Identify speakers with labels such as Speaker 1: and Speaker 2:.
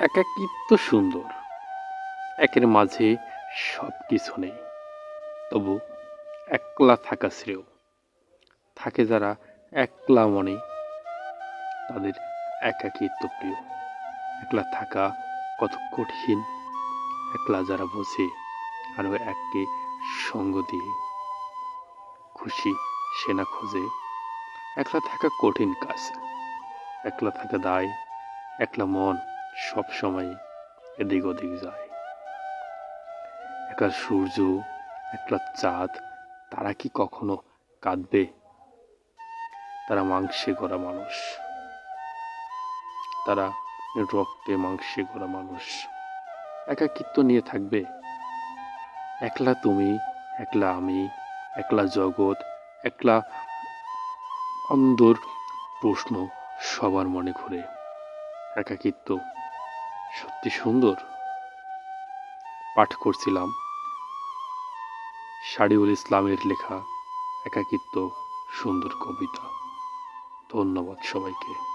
Speaker 1: এত সুন্দর। একের মাঝে সব কিছু নেই। তবু একলা থাকা শ্রেয়। থাকে যারা একলা মনে, তাদের একাকিত্ব প্রিয়। একলা থাকা কত কঠিন। একলা যারা বোঝে, আরও এককে সঙ্গ দিয়ে। খুশি সেনা খোঁজে। একলা থাকা কঠিন কাজ। একলা থাকা দায়। একলা মন সব সময় এদিক ওদিক যায়। একলা সূর্য একলা চাঁদ, তারা কি কখনো কাঁদবে? তারা মাংসে গড়া মানুষ। তারা রক্তে মাংসে গড়া মানুষ। একাকিত্ব নিয়ে থাকবে। একলা তুমি, একলা আমি, একলা জগৎ, একলা অন্দর প্রশ্ন সবার মনে ঘুরে। একাকিত্ব সত্যি সুন্দর। পাঠ করছিলাম। শাড়িউল ইসলামের লেখা একাকিত্ব সুন্দর কবিতা। ধন্যবাদ সবাইকে।